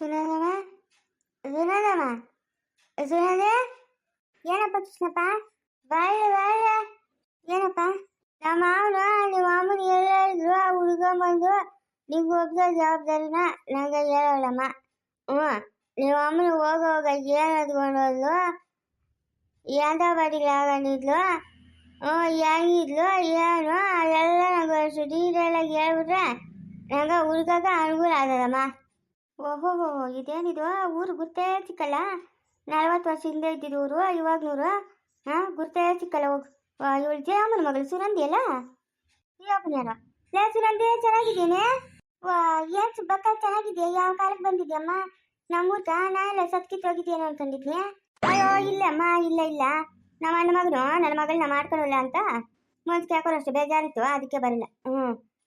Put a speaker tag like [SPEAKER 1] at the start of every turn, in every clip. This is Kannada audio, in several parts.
[SPEAKER 1] ಸುನಂದಮ್ಮ ಸುನಂದಮ್ಮ ಸುನಂದೆ ಏನಪ್ಪ ಕೃಷ್ಣಪ್ಪ ಬಾಳೆ ಬಾಳೆ ಏನಪ್ಪ ನಮ್ಮ ಮಾವನ ನಿಮ್ಮ ಮಾಮನ ಎಲ್ಲ ಇದ್ರು ಆ ಹುಡುಗ ಬಂದು ನಿಂಗೆ ಒಬ್ಬ ಜವಾಬ್ದಾರಿನ ನಂಗೆ ಹೇಳೋಳಮ್ಮ ಹ್ಞೂ ನಿಮ್ಮ ಅಮ್ಮನ ಹೋಗೋವಾಗ ಏನು ಎತ್ಕೊಂಡು ಹೋದ್ಲು ಎಂತ ಬಡಿಲಾಗಂದಿದ್ಲು ಹ್ಞೂ ಹೆಂಗಿದ್ಲು ಏನು ಅದೆಲ್ಲ ನಂಗೆ ಅಷ್ಟು ಡೀಟೇಲಾಗಿ ಹೇಳ್ಬಿಟ್ರೆ ನಂಗೆ ಹುಡ್ಕಕ್ಕೆ ಅನುಕೂಲ ಆಗ್ತದಮ್ಮ ಓಹೋ, ಇದೇನಿದು? ಊರು ಗುರ್ತೇ ಸಿಕ್ಕಲ್ಲ ನಲ್ವತ್ತು ವರ್ಷ ಹಿಂದೆ ಇದ್ದಿದ್ದು ಊರು, ಇವಾಗ ನೂರು. ಹಾಂ ಗುರ್ತೇ ಸಿಕ್ಕಲ್ಲ ಹೋಗು. ಇವಳು ಜಯಮ್ಮನ ಮಗಳು ಸುರಂದಿ ಅಲ್ಲ? ಯಾರು ಲೇ ಸುರಂದಿ ಚೆನ್ನಾಗಿದ್ದೀನಿ ಏನು ಸುಬ್ಬಕ್ಕ ಚೆನ್ನಾಗಿದೆಯಾ ಯಾವ ಕಾಲಕ್ಕೆ ಬಂದಿದ್ಯಮ್ಮ ನಮ್ಮೂರ್ಗ ನಾ ಎಲ್ಲ ಸತ್ಕಿತ್ತು ಹೋಗಿದ್ದೇನೆ ಅನ್ಕೊಂಡಿದ್ನಿ. ಅಯ್ಯೋ ಇಲ್ಲಮ್ಮ ಇಲ್ಲ ಇಲ್ಲ. ನಮ್ಮ ಅಣ್ಣ ಮಗನು, ನನ್ನ ಮಗಳನ್ನ ಮಾಡ್ಕೊಳಲ್ಲ ಅಂತ. ಮುಂಚೆ ಯಾಕೋ ಅಷ್ಟು ಬೇಜಾರಿತ್ತು, ಅದಕ್ಕೆ ಬರಲ್ಲ. ಹ್ಞೂ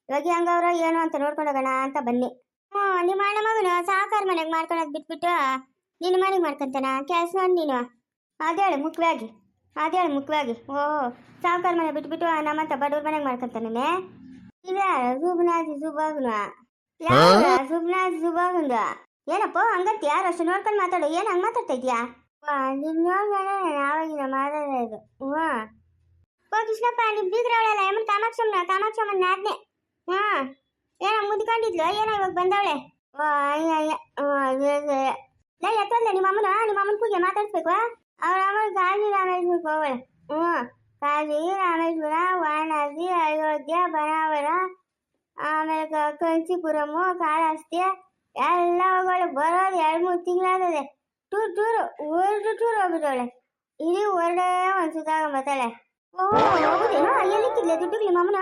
[SPEAKER 1] ಇವಾಗ ಹೆಂಗವ್ರೋ, ಏನು ಅಂತ ನೋಡ್ಕೊಂಡೋಗೋಣ ಅಂತ ಬನ್ನಿ. ಹ್ಞೂ ನಿಮ್ಮ ಅಣ್ಣ ಮಗನು ಸಾಕಾರ ಮನೆಗೆ ಮಾಡ್ಕೊಳೋದು ಬಿಟ್ಬಿಟ್ಟು ನಿನ್ನ ಮನೆಗೆ ಮಾಡ್ಕೊಂತಾನ? ಕೆಲಸ ಮಾಡಿ ನೀನು. ಅದೇಳು ಮುಖ್ಯವಾಗಿ. ಅದೇಳು ಮುಖ್ಯವಾಗಿ. ಓ ಸಾವುಕಾರ ಮನೆ ಬಿಟ್ಬಿಟ್ಟು ನಮ್ಮಂತ ಬಡವ್ರ ಮನೆಗೆ ಮಾಡ್ಕೊಂತಾನೆ ಇಲ್ಲ ಸುಬ್ನಾಜಿ ಸುಬಾಗ್ನ ಯಾವ ಸುಬ್ನಾಜಿ ಸುಬಾಗಂದ ಏನಪ್ಪ ಹಂಗಂತ ಯಾರು ಅಷ್ಟು ನೋಡ್ಕೊಂಡು ಮಾತಾಡು ಏನು ಹಂಗೆ ಮಾತಾಡ್ತಾ ಇದೀಯಾ? ವಾ ನಿನ್ನ ನೋಡ್ಮೇಲೆ ಆವಾಗಿನ ಮಾತಾಡೋದು ಹ್ಞೂ ಓ ಕೃಷ್ಣಪ್ಪ ನಿಮ್ಮ ಬೀಗ್ರವಳೆಲ್ಲ ಏಮನ್ ಕಾಮಾಕ್ಷಮ್ಮನ ಕಾಮಾಕ್ಷಮ್ಮನ ನಾದ್ನೆ. ಹ್ಞೂ ಏನೋ ಮುದ್ಕೊಂಡಿದ್ಲು ಏನೋ ಇವಾಗ ಬಂದವಳೆ ಓ ಅಯ್ಯ ಅಯ್ಯ ಹ್ಞೂ ಲೇ ಎತ್ತಲ್ಲ ನಿಮ್ಮ ಅಮ್ಮನ ನಿಮ್ಮ ಅಮ್ಮನ ಕೂಗೆ ಮಾತಾಡ್ಸ್ಬೇಕು ಅವ್ರ ಅಮ್ಮ ಕಾಶಿ ರಾಮೇಶ್ವರಕ್ಕೆ ಹೋಗಳೆ ಹ್ಞೂ ಕಾಶಿ ರಾಮೇಶ್ವರ ವಾರಣಾಸಿ ಅಯೋಧ್ಯ ಬನಾವರ ಆಮೇಲೆ ಕ- ಕಂಚಿಪುರಮು ಕಾಳಹಸ್ತಿ ಎಲ್ಲ ಹೋಗೋಳೆ ಬರೋದು ಎರಡು ಮೂರು ತಿಂಗಳಾಗದೆ ಟೂರ್ ಟೂರು ವರ್ಲ್ಡ್ ಟೂರ್ ಹೋಗ್ಬಿಟ್ಟವಳೆ ಇಡೀ ಹೊರಡೆ ಒಂದು ಸುತ್ತಾಗ ಬರ್ತಾಳೆ ಓಹೋ ಹೌದೇನೋ ಎಲ್ಲಿಕ್ಕಿದ್ಲೆ ದುಡ್ಡುಗಳು ನಿಮ್ಮ ಅಮ್ಮನ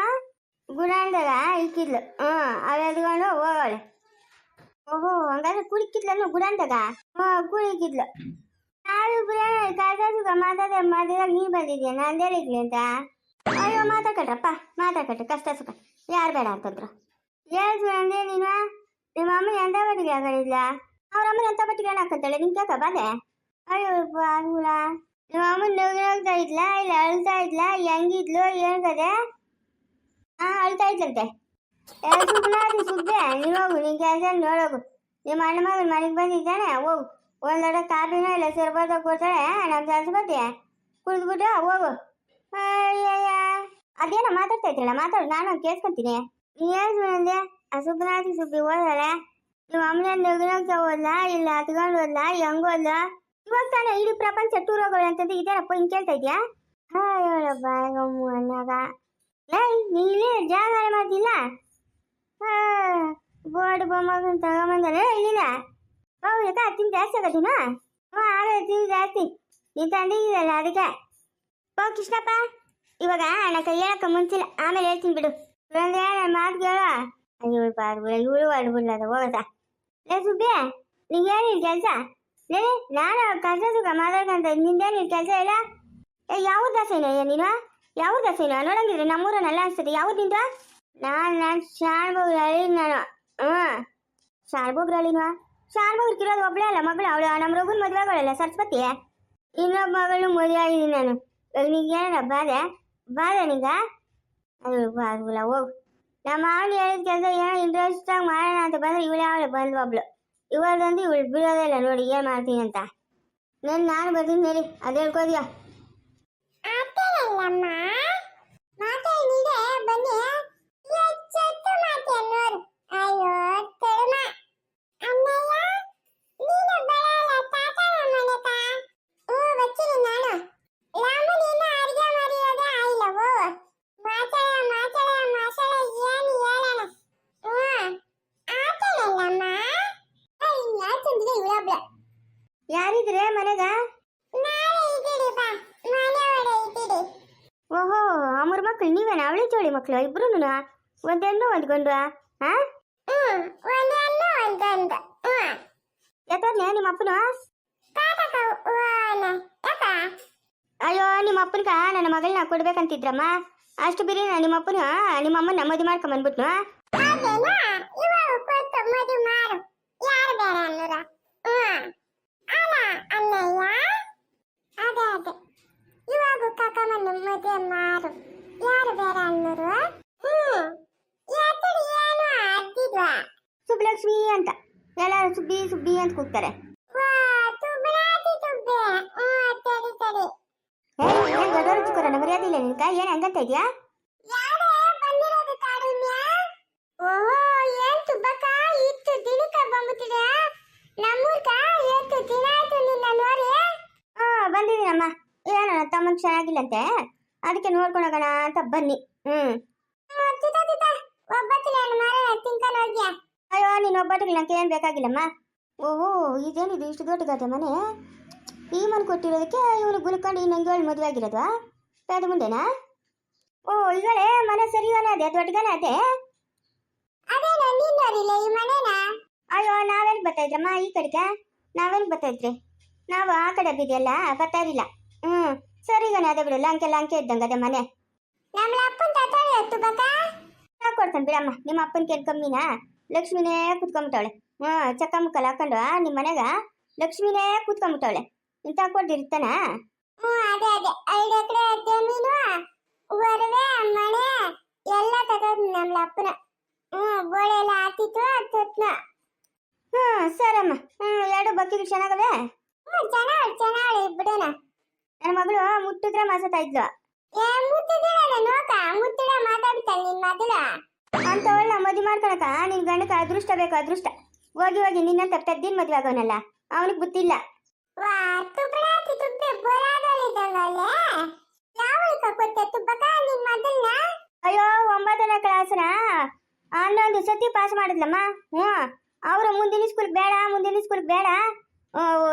[SPEAKER 1] ಗುಡಾಂಡಾಗ ಇಕ್ಕಿದ್ಲು. ಹ್ಞೂ ಅವು ಎದ್ಕೊಂಡು ಹೋಗೋಳೆ ಓಹೋ, ಹಂಗಾದ್ರೆ ಕುಡಿಕಿದ್ಲನ್ನು ಗುಡಾಂಡಾಗ ಹ್ಞೂ ಕುಡಿಕಿದ್ಲು ನಾನು ಬಿರಿಯಾನಿ ಕಾಯ್ದಾಸುಗ ಮಾತಾಡ ಮಾಡಿದಾಗ ನೀ ಬಂದಿದ್ಯಾ? ನಾನು ಹೇಳಿದ್ನಿ ಅಂತ. ಅಯ್ಯೋ, ಮಾತಾಡ್ಕಟ್ರಪ್ಪ, ಮಾತಾಡ್ಕಟ್ರಿ. ಕಷ್ಟ, ಸುಖ. ಯಾರು ಬೇಡ ಅಂತಂದ್ರು ಹೇಳ್ತು ಅಂದೆ ನೀನು? ನಿಮ್ಮ ಅಮ್ಮ ಎಂತ ಬಟ್ಟಿಗೆ ಹಾಕೊಂಡಿದ್ಲ? ಅವ್ರ ಅಮ್ಮನ ಎಂತ ಬಟ್ಟಿಗೆ ಹಾಕಂತಾಳೆ? ನಿನ್ ಕೇಕ ಬಾದೆ ಅಯ್ಯೋ ನಿಮ್ಮ ಅಮ್ಮನ ನಗ್ನಾಗ್ತಾ ಇದ್ಲಾ, ಇಲ್ಲ ಅಳ್ತಾ ಇದ್ಲಾ, ಹೆಂಗಿದ್ಲು, ಏನ್ ಹಾ, ಅಳ್ತಾ ಇದ್ಲಂತೆ ಸುಮ್ಮನಾದಿ ಸುದ್ದೆ. ನೀನು ಹೋಗು, ನಿನ್ ಕೆಲಸ ನೋಡೋಗು ನಿಮ್ಮ ಅಣ್ಣ ಮಗನ ಮನೆಗೆ ಬಂದಿದ್ದಾನೆ, ಹೋಗು. ಒಂದ್ ಲೋಟ ಕಾಫಿನ ಇಲ್ಲ ಸರ್ಬತ್ತ ಕೊಡ್ತಾಳೆ ನಮ್ಮ ಸರಸ್ವತಿ ಕುಡಿದ್ಬಿಟ್ಟು ಹೋಗು. ಅದೇನೋ ಮಾತಾಡ್ತಾ ಇದ್ರಲ್ಲ, ಮಾತಾಡು, ನಾನು ಕೇಳ್ಕೊಂತೀನಿ ಏನು ಸುಮ್ಮನೆ ಆ ಸುಬ್ಬನಾಥಿ ಸುಬ್ಬಿ ಹೋದಾಳೆ ನಿಮ್ಮ ಅಮ್ಮನ ನಗ್ನಾಗ್ತಾ ಹೋದ್ಲಾ ಇಲ್ಲ ಹತ್ಕೊಂಡು ಹೋದ್ಲಾ ಹೆಂಗ್ ಹೋದ್ಲಾ ಇವಾಗ ತಾನೇ ಇಡೀ ಪ್ರಪಂಚ ಟೂರ್ ಹೋಗೋಳೆ ಅಂತಂದು ಇದಾರಪ್ಪ ಹಿಂಗ್ ಕೇಳ್ತಾ ಇದ್ಯಾ? ಅಯ್ಯೋ ಹೇಳಪ್ಪ ಅಣ್ಣಾಗ ನೀನೇ ಜಾಗ ಮಾಡ್ತಿಲ್ಲ ಬೋರ್ಡ್ ಬೊಮ್ಮಗನ್ ತಗೊಂಬಂದಾನೆ ಇಲ್ಲಿಲ್ಲ ಹೌದಕ್ಕ ತಿಂದು ಜಾಸ್ತಿ ಆಗತ್ತಿನ ಹ್ಞೂ ಆಗಲ್ಲ ತಿಂದು ಜಾಸ್ತಿ ನೀನು ತಂದಿದ್ದೀರಲ್ಲ ಅದಕ್ಕೆ ಓ ಕೃಷ್ಣಪ್ಪ ಇವಾಗ ಅಣ್ಣ ಕೈ ಹೇಳಕ್ಕ ಮುಂಚಿಲ್ಲ ಆಮೇಲೆ ಹೇಳ್ತೀನಿ ಬಿಡು ಇವಂದ್ರೆ ನನ್ನ ಮಾತು ಕೇಳು ಅಯ್ಯೋ ಬಾರ್ಬಿಡ ಇವಳು ಅಡ್ಬಿಡ್ಲ ಅದು ಹೋಗತ್ತ ಲೇ ಸುಬ್ಬಿ ನಿಂಗೆ ಏನಿಲ್ಲ ಕೆಲಸ ಲೇ ನಾನು ಕಸ ಸುಖ ಮಾತಾಡ್ಕಂತ ನಿಂದೇನಿಲ್ಲ ಕೆಲಸ ಇಲ್ಲ ಏ ಯಾವ ದಾಸೇನ ನೀನು ಯಾವ ದಾಸೇನ ನೋಡಂಗಿದ್ರೆ ನಮ್ಮೂರನ್ನೆಲ್ಲ ಯಾವ್ದು ನಿಂದು? ನಾನು ನಾನು ಶಾಣ್ಬೋಗ್ ಹೇಳಿ ನಾನು. ಹ್ಞೂ ಶಾಣ್ಬೋಗ್ರ ಹೇಳಿನ ಶಾಣ್ಬೋಗ್ರ ಕಿರೋದು ಒಬ್ಳೆ ಅಲ್ಲ ಮಗಳು, ಅವಳು ನಮ್ಮ ರಘುನ್ ಮದುವೆಗಳಲ್ಲ, ಸರಸ್ವತಿ. ಇನ್ನೊಬ್ಬ ಮಗಳು ಮದುವೆ ಆಗಿದ್ದೀನಿ ನಾನು. ಇವಾಗ ನಿಂಗೆ ಏನ ಬಾಧೆ? ಬಾಧೆ ನಿಂಗ? ಅದು ಬಾಗುಲ್ಲ, ಹೋಗು. ನಮ್ಮ ಅವಳು ಹೇಳಿದ ಕೆಲಸ ಏನೋ ಇಂಟ್ರೆಸ್ಟ್ ಆಗಿ ಮಾಡೋಣ ಅಂತ ಬಂದ್ರೆ ಇವಳು ಅವಳು ಬಂದು ಒಬ್ಳು. ಇವಾಗಂದು ಇವಳು ಬಿಡೋದೇ ಇಲ್ಲ ನೋಡಿ, ಏನು ಮಾಡ್ತೀನಿ ಅಂತ. ನಾನು ನಾನು ಬರ್ತೀನಿ ಹೇಳಿ ಅದು ಹೇಳ್ಕೋದಿಯಾ
[SPEAKER 2] ಆತೇನಲ್ಲಮ್ಮ ಮಾತಾಡಿದೆ ಬನ್ನಿ. ಎಚ್ಚೆತ್ತು ಮಾತೇನೋರು ಅಯ್ಯೋ ತರುಮ ಅಣ್ಣಯ್ಯ, ನೀನು ಬರಲ್ಲ. ತಾತನ ಮನೆಕ? ಓ ಬಚ್ಚಿನಿ ನಾನು. ರಾಮು ನೀನು ಅಡುಗೆ ಮಾಡಿರೋದೇ ಆಯಿಲ್ಲವೋ ಮಾತಾಡ ಮಾತಾಡ ಮಾತಾಡ ಏನು
[SPEAKER 1] ಯಾರಿದ್ರೆ ಮನೆಗ
[SPEAKER 2] ನಾಳೆ ಇದ್ದೀರಿ ಬಾ ಮನೆ ಒಡೆ ಇದ್ದೀರಿ
[SPEAKER 1] ಓಹೋ ಮಕ್ಕಳು ನೀವೇನ ಅವಳಿ ಜೋಳಿ ಮಕ್ಕಳು ಇಬ್ರು ಒಂದು ಹೆಣ್ಣು ಒಂದು ಗಂಡು ಹಾ ಯಾಕಂದ್ರೆ ನಿಮ್ಮ ಅಪ್ಪನು? ಅಯ್ಯೋ ನಿಮ್ಮ ಅಪ್ಪನ್ಗ ನನ್ನ ಮಗಳನ್ನ ಕೊಡ್ಬೇಕಂತಿದ್ರಮ್ಮ. ಅಷ್ಟು ಬಿರಿ ನಿಮ್ಮ ಅಪ್ಪನ ನಿಮ್ಮ ಅಮ್ಮನ ಮದುವೆ ಮಾಡ್ಕೊಂಬಂದ್ಬಿಟ್ನು
[SPEAKER 2] ಅದೇ ಅದೇ. ಇವಾಗ ಕಕ್ಕಮ್ಮನ ಮದುವೆ ಮಾಡು ಯಾರು ಬೇಡ ಅನ್ನೋರು? ಹ್ಮ್. ಎತ್ತಡಿ ಏನು ಅದ್ದಿದ್ವಾ
[SPEAKER 1] ಸುಬ್ಲಕ್ಷ್ಮಿ ಅಂತ. ಎಲ್ಲರೂ ಸುಬ್ಬಿ ಸುಬ್ಬಿ ಅಂತ ಕೂಗ್ತಾರೆ. ಏನ್ ದೊಡ್ಡವರು ಚಿಕ್ಕರ ಮರ್ಯಾದೆ ನಿನ್ಕ? ಏನ್ ಹಂಗಂತ ಇದ್ಯಾ
[SPEAKER 2] ಯಾರೇ ಬಂದಿರೋದು ಕಾರುಣ್ಯ ಓಹೋ ಏನ್ ತುಬ್ಬಕ್ಕ ಇತ್ತು ದಿನಕ್ಕ ಬಂದ್ಬಿಟ್ಟಿದೆ ನಮ್ಮೂರ್ಕ ಎಷ್ಟು ದಿನ ಆಯ್ತು ನಿನ್ನ ನೋಡಿ
[SPEAKER 1] ಹಾ ಬಂದಿದ್ದೀನಮ್ಮ ನನ್ನ ಚೆನ್ನಾಗಿಲ್ಲಂತೆ ಅದಕ್ಕೆ ನೋಡ್ಕೊಂಡು ಅಂತ ಬನ್ನಿ. ಹ್ಮ್. ಅಯ್ಯೋ, ನೀನ್ ಒಬ್ಬಟ್ಟಿಗೆ ನಂಗೆ ಏನ್ ಬೇಕಾಗಿಲ್ಲಮ್ಮ? ಓಹೋ, ಇದೇನಿದು ಇಷ್ಟು ದೊಡ್ಡದಾದ ಮನೆ? ಈ ಮನೆ ಕೊಟ್ಟಿರೋದಕ್ಕೆ ಇವನು ಗುಲ್ಕೊಂಡು ಇನ್ನೊಂದು ಏಳು ಮದುವೆ ಆಗಿರೋದು ಅದು ಮುಂದೆನಾ? ಓ ಈಗಲೇ ಮನೆ ಸರಿಯೋನ ಅದೇ ದೊಡ್ಡಗನ ಅದೇ? ಅಯ್ಯೋ ನಾವೇನ್ ಬರ್ತಾ ಇದ್ರಮ್ಮ ಈ ಕಡೆಗೆ? ನಾವೇನ್ ಬರ್ತಾ ಇದ್ರಿ? ನಾವು ಆ ಕಡೆ ಬಿದೆಯಲ್ಲ ಬರ್ತಾ ಇರಲಿಲ್ಲ. ಹ್ಮ್ ಗಣಿ ಅದೇ ಬಿಡು. ಲಂಕೆ ಲಂಕೆ ಇದ್ದಂಗೆ ಅದೇ ಮನೆ.
[SPEAKER 2] ನಮ್ಮ ಅಪ್ಪನ ತಾತಾಳಿ ತುಬಕ
[SPEAKER 1] ನಾನ್ ಕೊಡ್ತಾನೆ ಬಿಡಮ್ಮ. ನಿಮ್ಮ ಅಪ್ಪನ ಕಮ್ಮಿನಾ ಲಕ್ಷ್ಮಿನೇ ಕುತ್ಕೊಂಬಿಟ್ಟವಳೆ. ಹ್ಞೂ ಚಕ್ಕ ಮುಕ್ಕಲ್ ಹಾಕೊಂಡು ನಿಮ್ಮ ಮನೆಗ ಲಕ್ಷ್ಮಿನೇ ಕುತ್ಕೊಂಬಿಟ್ಟವಳೆ. ಇಂತ ಕೊಡ್ದಿರ್ತಾನ
[SPEAKER 2] ಹ್ಮ್ ಅದೇ ಅದೇ. ಐದು ಎಕರೆ ಜಮೀನು ಒಡವೆ ಮನೆ ಎಲ್ಲ ತಗೋದ್ ನಮ್ಮ ಅಪ್ಪನ. ಹ್ಞೂ ಗೋಳೆ ಎಲ್ಲ ಹಾಕಿತ್ತು ತೊಟ್ನ
[SPEAKER 1] ಹ್ಮ್ ಸರಮ್ಮ. ಹ್ಮ್ ಎರಡು ಬಕ್ಕಿಗಳು ಚೆನ್ನಾಗವೆ?
[SPEAKER 2] ಹ್ಞೂ ಚೆನ್ನಾಗಿ ಚೆನ್ನಾಗಿ ಬಿಡೋಣ.
[SPEAKER 1] ನನ್ನ ಮಗಳು ಮುಟ್ಟಿದ್ರೆ ಮಾತಾಡ್ತಾ ಇದ್ಲು.
[SPEAKER 2] ಏ ಮುತ್ತಿದಿಡ ನೋಕ ಮುತ್ತಿಡ ಮಾತಾಡ್ತಾನೆ ನಿನ್ ಮಗಳ.
[SPEAKER 1] ಅಂತ ಒಳ್ಳೆ ಮದುವೆ ಮಾಡ್ಕೊಳಕ ನಿನ್ ಗಂಡಕ ಅದೃಷ್ಟ ಬೇಕು ಅದೃಷ್ಟ. ಹೋಗಿ ಹೋಗಿ ನಿನ್ನ ಪೆದ್ದಿನ ಮದುವೆ ಆಗೋನಲ್ಲ ಅವನಿಗೆ ಗೊತ್ತಿಲ್ಲ
[SPEAKER 2] ವಾ ತುಬ್ರಾತಿ ತುಬ್ಬೆ ಬರಾದಳಿದಂಗಲ್ಲೇ? ಯಾವಳಿಕ ಕೊಟ್ಟೆ ತುಬ್ಬಕ ನಿನ್ ಮಗಳನ್ನ
[SPEAKER 1] ಅಯ್ಯೋ ಒಂಬತ್ತನೇ ಕ್ಲಾಸ್ನ ಹನ್ನೊಂದು ಸತಿ ಪಾಸ್ ಮಾಡಿದ್ಲಮ್ಮ? ಹ್ಞೂ ಅವರು ಮುಂದಿನ ಸ್ಕೂಲ್ ಬೇಡ ಮುಂದಿನ ಸ್ಕೂಲ್ ಬೇಡ.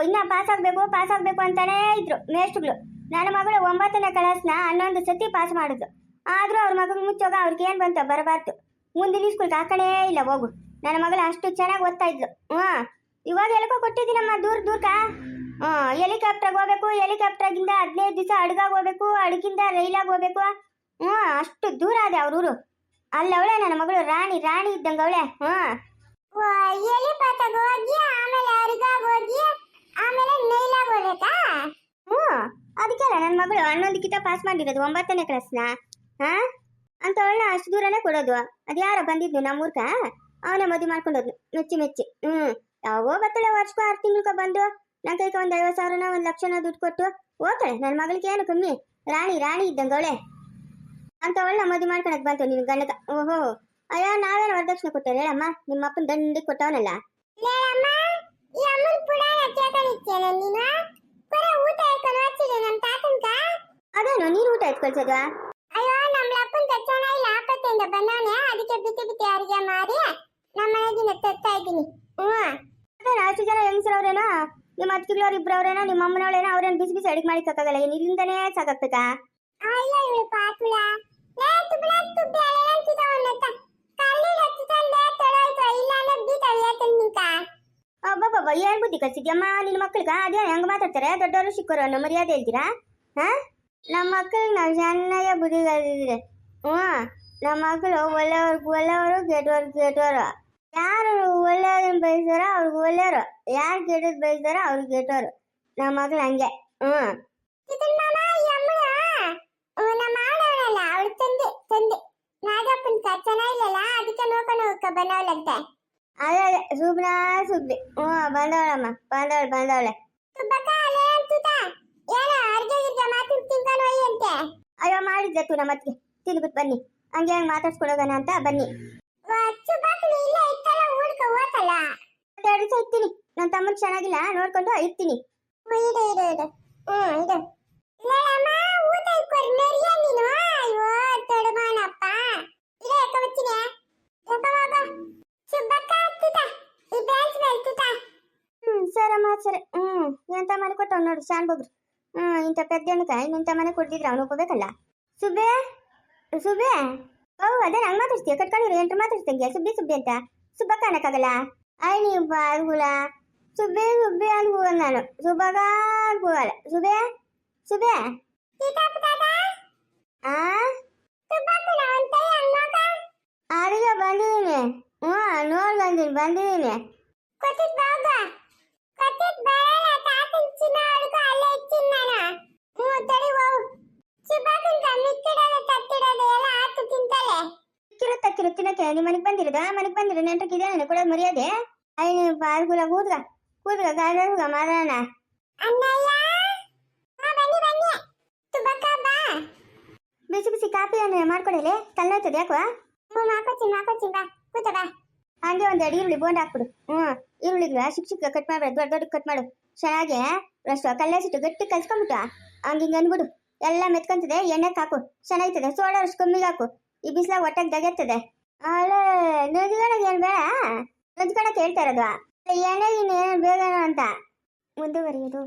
[SPEAKER 1] ಇನ್ನ ಪಾಸ್ ಆಗಬೇಕು ಪಾಸ್ ಆಗಬೇಕು ಅಂತಲೇ ಇದ್ರು, ಮೇಷ್ಟ್ರುಗಳು. ನನ್ನ ಮಗಳು ಒಂಬತ್ತನೇ ಕ್ಲಾಸ್ನ ಹನ್ನೊಂದು ಸತಿ ಪಾಸ್ ಮಾಡಿದ್ರು ಆದ್ರೂ ಅವ್ರ ಮಗಗೆ ಮುಚ್ಚೋಗ ಅವ್ರಿಗೆ ಏನು ಬಂತು ಬರಬಾರ್ದು. ಮುಂದಿನ ಸ್ಕೂಲ್ಗೆ ಹಾಕಣೇ ಇಲ್ಲ, ಹೋಗು. ನನ್ನ ಮಗಳು ಅಷ್ಟು ಚೆನ್ನಾಗಿ ಓದ್ತಾ ಇದ್ಲು. ಹಾಂ ಇವಾಗ ಎಲ್ಕೋ ಕೊಟ್ಟಿದ್ದೀನಮ್ಮ, ದೂರ ದೂರ್ಕ ಹ್ಞೂ ಹೆಲಿಕಾಪ್ಟರ್ಗೆ ಹೋಗ್ಬೇಕು ಹೆಲಿಕಾಪ್ಟ್ರಾಗಿಂದ ಹದಿನೈದು ದಿವಸ ಅಡ್ಗಾಗ ಹೋಗ್ಬೇಕು, ಅಡ್ಗಿಂದ ರೈಲಾಗ ಹೋಗ್ಬೇಕು. ಹ್ಞೂ ಅಷ್ಟು ದೂರ ಅದೇ ಅವ್ರ ಊರು ಅಲ್ಲವಳೆ ನನ್ನ ಮಗಳು ರಾಣಿ ರಾಣಿ ಇದ್ದಂಗೆ ಅವಳೆ
[SPEAKER 2] ವಾ ಎಲಿ ಹೋಗಿ ಆಮೇಲೆ ಅರಿಗಾಗ ಹೋಗಿ ಆಮೇಲೆ ನೈಲಾಗ ಹೋಗ್ಬೇಕಾ
[SPEAKER 1] ಹ್ಞೂ ಅದಕ್ಕೆಲ್ಲ ನನ್ನ ಮಗಳು ಹನ್ನೊಂದಕ್ಕಿಂತ ಪಾಸ್ ಮಾಡಿರೋದು ಒಂಬತ್ತನೇ ಕ್ಲಾಸ್ನ ಹಾ ಅಂತ ಅವಳನ್ನ ಅಷ್ಟು ದೂರನೇ ಕೊಡೋದು. ಅದು ಯಾರೋ ಬಂದಿದ್ದು ನಮ್ಮೂರ್ಕ ಅವನೇ ಮದುವೆ ಮಾಡ್ಕೊಂಡೋದ್ನು ಮೆಚ್ಚಿ ಮೆಚ್ಚಿ. ಹ್ಞೂ ಯಾವೋ ಬರ್ತಾಳೆ ವರ್ಷಕ್ಕೂ ಆರು ತಿಂಗ್ಳಿಗೆ ಬಂದು. ನನ್ನ ಕೈಗೆ ಒಂದು ಐವತ್ತು ಸಾವಿರನ ಒಂದು ಲಕ್ಷನ ದುಡ್ಡು ಕೊಟ್ಟು ಹೋಗ್ತಾಳೆ. ನನ್ನ ಮಗಳಿಗೆ ಏನು ಕಮ್ಮಿ? ರಾಣಿ ರಾಣಿ ಇದ್ದಂಗೆ ಅವಳೆ. ಅಂತ ಅವಳನ್ನ ಮದುವೆ ಮಾಡ್ಕೊಳಕ್ ಬಂತು ನಿನ್ನ ಗಂಡಗ. ಓಹೋ. ಅಯ್ಯೋ, ನಾವೇನು ವರದಕ್ಷಿಣೆ ಕೊಟ್ಟರೆ ಹೇಳಮ್ಮ. ನಿಮ್ಮ ಅಪ್ಪನ ದಂಡಿಗೆ ಕೊಟ್ಟವನಲ್ಲ
[SPEAKER 2] ಲೇಳಮ್ಮ ಈ ಅಮ್ಮನ್ ಪುಡಾಣ ಕೇಳ್ಕೊಂಡಿದ್ದೇನ ನೀನು ಪುರ ಊಟ ಹಾಕೊಂಡು ಹೋಗ್ತಿದೆ ನಮ್ಮ ತಾತನ್ಕ
[SPEAKER 1] ಅದೇನು ನೀನು ಊಟ ಎತ್ ಕಳ್ಸೋದು
[SPEAKER 2] ಅಯ್ಯೋ ನಮ್ಮ ಅಪ್ಪನ ಚೆನ್ನಾಗಿಲ್ಲ ಆಪತ್ತಿಂದ ಬಂದವನೆ ಅದಕ್ಕೆ ಬಿಸಿ ಬಿಸಿ ಅಡುಗೆ ಮಾಡಿ ನಮ್ಮ ಮನೆಗಿನ ತರ್ತಾ ಇದ್ದೀನಿ. ಹ್ಮ್.
[SPEAKER 1] ಅದೇನ ಅಷ್ಟು ಜನ ಹೆಂಗಸರವ್ರೇನೋ ನಿಮ್ಮ ಅತ್ತಿಗಳವ್ರು ಇಬ್ಬರವ್ರೇನೋ ನಿಮ್ಮ ಅಮ್ಮನವಳೇನೋ ಅವ್ರೇನು ಬಿಸಿ ಬಿಸಿ ಅಡುಗೆ ಮಾಡಿ ಕಕ್ಕಾಗಲ್ಲ ಏನು ಇಲ್ಲಿಂದನೇ ಸಾಕಾಗ್ಬೇಕಾ?
[SPEAKER 2] ಅಯ್ಯ ಇವಳು ಇಲ್ಲ ನಿಂಕ
[SPEAKER 1] ಅಬ್ಬಬ್ಬಬ್ಬ ಏನ್ ಬುದ್ಧಿ ಕಲ್ಸಿದ್ಯಮ್ಮ ನಿನ್ನ ಮಕ್ಕಳಿಗ ಅದೇ ಹೆಂಗ್ ಮಾತಾಡ್ತಾರೆ? ದೊಡ್ಡವರು ಚಿಕ್ಕವರು ಮರ್ಯಾದೆ ಹೇಳ್ತೀರಾ ಹಾ? ನಮ್ಮ ಮಕ್ಕಳಿಗೆ ನಾವು ಚೆನ್ನಾಗಿ ಬುದ್ಧಿ ಕಲ್ಸಿದ್ರೆ ಹ್ಞೂ ನಮ್ಮ ಮಕ್ಕಳು ಒಳ್ಳೆಯವ್ರಿಗೆ ಒಳ್ಳೆಯವರು ಕೆಟ್ಟವ್ರಿಗೆ ಕೆಟ್ಟವರು ಯಾರು ಒಳ್ಳೆಯದನ್ನ ಬಯಸ್ತಾರೋ ಅವ್ರಿಗೆ ಒಳ್ಳೆಯವರು ಯಾರು ಕೆಟ್ಟದ್ ಬಯಸ್ತಾರೋ ಅವ್ರಿಗೆ ಕೆಟ್ಟವರು ನಮ್ಮ ಮಕ್ಳು ಹಂಗೆ ಹ್ಞೂ
[SPEAKER 2] ಚಿತನ್ ಮಾಮ ಈ ಅಮ್ಮನ ನಮ್ಮ ಮಾವನವನಲ್ಲ ಅವಳು ತಂದೆ ತಂದೆ ನಾಗಪ್ಪನ ಕ ಚೆನ್ನಾಗಿಲ್ಲಲ್ಲ ಅದಕ್ಕೆ ನೋಡ್ಕೊಂಡು ಹೋಗಕ್ಕ ಬಂದವಳಂತೆ
[SPEAKER 1] ಅದೇ ಅದೇ ಸುಬ್ನಾ ಸುಬ್ಬಿ ಹ್ಞೂ ಬಂದವಳಮ್ಮ ಬಂದವಳು ಬಂದವಳೆ
[SPEAKER 2] ತುಬ್ಬಕ್ಕ ಅಲೆ ಅಂತುತ ಏನೋ ಅರ್ಗೆ ಗಿರ್ಗೆ ಮಾತು ತಿನ್ಕೊಂಡು ಹೋಗಿ ಅಂತೆ
[SPEAKER 1] ಅಯ್ಯೋ ಮಾಡಿದ್ದೆ ತು ನಮ್ಮ ಅತ್ತಿಗೆ ತಿಂದ್ಬಿಟ್ಟು ಬನ್ನಿ. ಹಂಗೆ ಹಂಗೆ ಮಾತಾಡ್ಸ್ಕೊಡೋಗಣ ಅಂತ ಬನ್ನಿ. ಎರಡು ದಿವಸ ಇರ್ತೀನಿ. ನನ್ನ ತಮ್ಮನ ಚೆನ್ನಾಗಿಲ್ಲ ನೋಡ್ಕೊಂಡು ಇರ್ತೀನಿ.
[SPEAKER 2] ಇಡು ಇಡು ಇಡು. ಹ್ಮ್ ಇಡು.
[SPEAKER 1] ಹ್ಞೂ ಸರಮ್ಮ ಸರಿ. ಹ್ಞೂ ಎಂತ ಮಾಡ್ಕೊಟ್ಟ ನೋಡಿ ಶಾನ್ ಹ್ಞೂ ಇಂಥ ಪೆದ್ದ ಹಣ್ಣು ನಿಂತ ಮನೆ ಕೊಡ್ತಿದ್ರೆ ಅವನು ಹೋಗ್ಬೇಕಲ್ಲ ಸುಬ್ಬೆ? ಸುಬ್ಬೆ? ಓ, ಅದೇ ನಂಗೆ ಮಾತಾಡ್ತೀಯ ಕಟ್ಕೊಂಡಿರು, ಎಂಟ್ರು ಮಾತಾಡ್ತಂಗೆ ಸುಬ್ಬಿ ಸುಬ್ಬಿ ಅಂತ. ಸುಬ್ಬ ಕಾಣಕ್ಕಾಗಲ್ಲ? ಅಯ್ಯ ನೀವು ಬಾಗುಲ ಸುಬ್ಬೆ ಸುಬ್ಬೆ ಅನ್ಗುವ ನಾನು. ಸುಬ್ಬಗ ಅನ್ಗುವಲ್ಲ ಸುಬೆ ಸುಬೆ ಅಡಿಗೆ ಬಂದಿದ್ದೀನಿ. ಹ್ಞೂ ನೋಡ್ಬಂದಿನಿ ಬಂದಿದ್ದೀನಿ. ತಕ್ಕಿರು ತಿನ್ನಕ್ಕೆ ನಿಮ್ಮ ಮನೆಗೆ ಬಂದಿರೋದಾ? ಮನೆಗೆ ಬಂದಿರ. ನೆಂಟ್ರಿಗೆ ಇದೆ ನನಗೆ ಕೂಡ ಮರ್ಯಾದೆ? ಅಯ್ಯ ನೀವು ಪಾರ್ಕುಲ ಕೂತ್ಕ. ಕೂತ್ಕ ಗಾಡಿಗ ಮಾತಾಡೋಣ
[SPEAKER 2] ಅಣ್ಣಯ್ಯ? ಹಾ ಬನ್ನಿ ಬನ್ನಿ. ತುಬಕ್ಕ ಬಾ.
[SPEAKER 1] ಬಿಸಿ ಬಿಸಿ ಕಾಫಿ ಅನ್ನ ಮಾಡ್ಕೊಡಲಿ? ತಲೆನೋಯ್ತದೆ ಯಾಕೋ
[SPEAKER 2] ಹ್ಞೂ ಮಾಕೋತೀನಿ ಮಾಕೋತೀನಿ ಬಾ. ಕೂತ ಬಾ.
[SPEAKER 1] ಹಂಗೆ ಒಂದು ಎರಡು ಈರುಳ್ಳಿ ಬೋಂಡ್ ಹಾಕ್ಬಿಡು. ಹ್ಞೂ ಈರುಳ್ಳಿಗಳ ಚಿಕ್ಕ ಚಿಕ್ಕ ಕಟ್ ಮಾಡ್ಬೇಡ ದೊಡ್ಡ ದೊಡ್ಡ ಕಟ್ ಮಾಡು. ಚೆನ್ನಾಗಿ ಅಷ್ಟು ಕಲ್ಲಾಸಿಟ್ಟು ಗಟ್ಟಿ ಕಲ್ಸ್ಕೊಂಬಿಟ್ಟು ಹಂಗೆ ಹಿಂಗೆ ಅಂದ್ಬಿಡು ಎಲ್ಲ ಮೆತ್ಕೊಂತದೆ, ಎಣ್ಣೆ ಹಾಕು ಚೆನ್ನಾಗ್ತದೆ ಸೋಡಾ ಅಷ್ಟು ಕಮ್ಮಿಗೆ ಹಾಕು. ಈ ಬಿಸಿಲ ಒಟ್ಟಾಗಿ ದಗೆರ್ತದೆ ಅಲ್ಲ ನಜ್ಕೊಳಕ್ಕೆ ಏನು ಬೇಡ? ನಜ್ಕೊಳಕ್ಕೆ ಹೇಳ್ತಾ ಇರೋದು. ಎಣ್ಣೆ ಏನು ಬೇಗ ಅಂತ. ಮುಂದುವರಿಯೋದು.